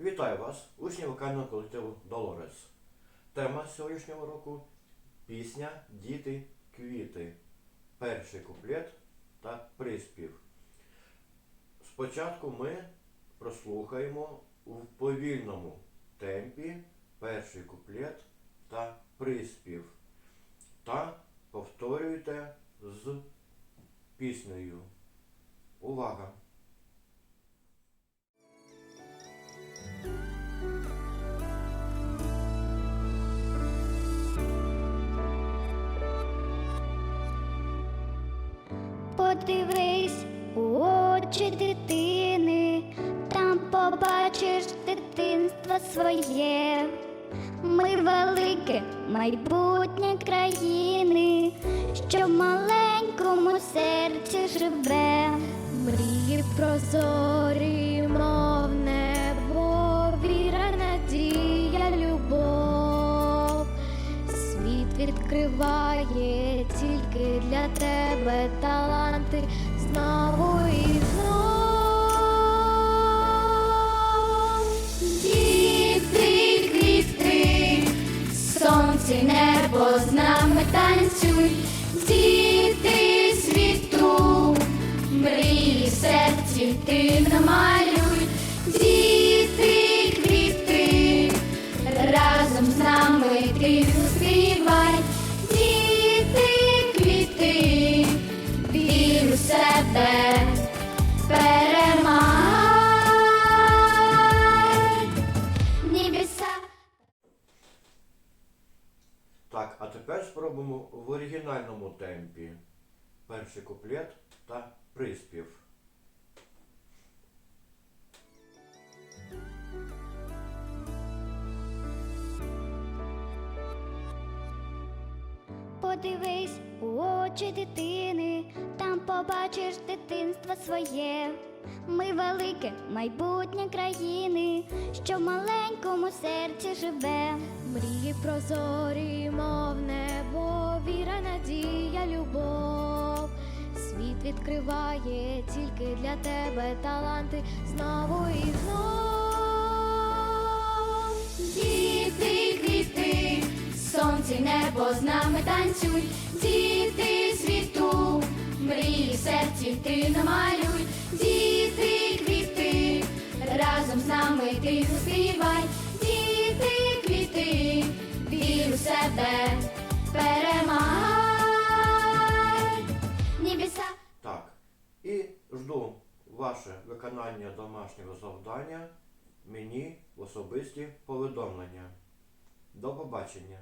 Вітаю вас, учні вокального колективу Долорес. Тема сьогоднішнього року пісня Діти квіти. Перший куплет та приспів. Спочатку ми прослухаємо в повільному темпі перший куплет та приспів. Та повторюйте з піснею. Увага! Подивись у очі дитини, там побачиш дитинство своє. Ми велике майбутнє країни, що в маленькому серці живе. Мрії прозорі, мов небо, віра, надія, любов. Світ відкриває тільки для тебе таланти знову і знов. Діти, квіти, сонце, небо з нами танцюй, діти світу, мрії серці ти намалюй, діти, квіти, разом з нами ти заспівай, Так, а тепер спробуємо в оригінальному темпі. Перший куплет та приспів. Подивись у очі дитини, там побачиш дитинство своє. Ми велике майбутнє країни, що в маленькому серці живе. Мрії прозорі, мов небо, віра, надія, любов. Світ відкриває тільки для тебе таланти знову і знов. Сонце, й небо з нами танцюй, діти світу, мрії серці ти намалюй, діти, квіти, разом з нами ти заспівай, діти, квіти, вір у себе, перемагай, небеса. Так. І жду ваше виконання домашнього завдання мені в особисті повідомлення. До побачення!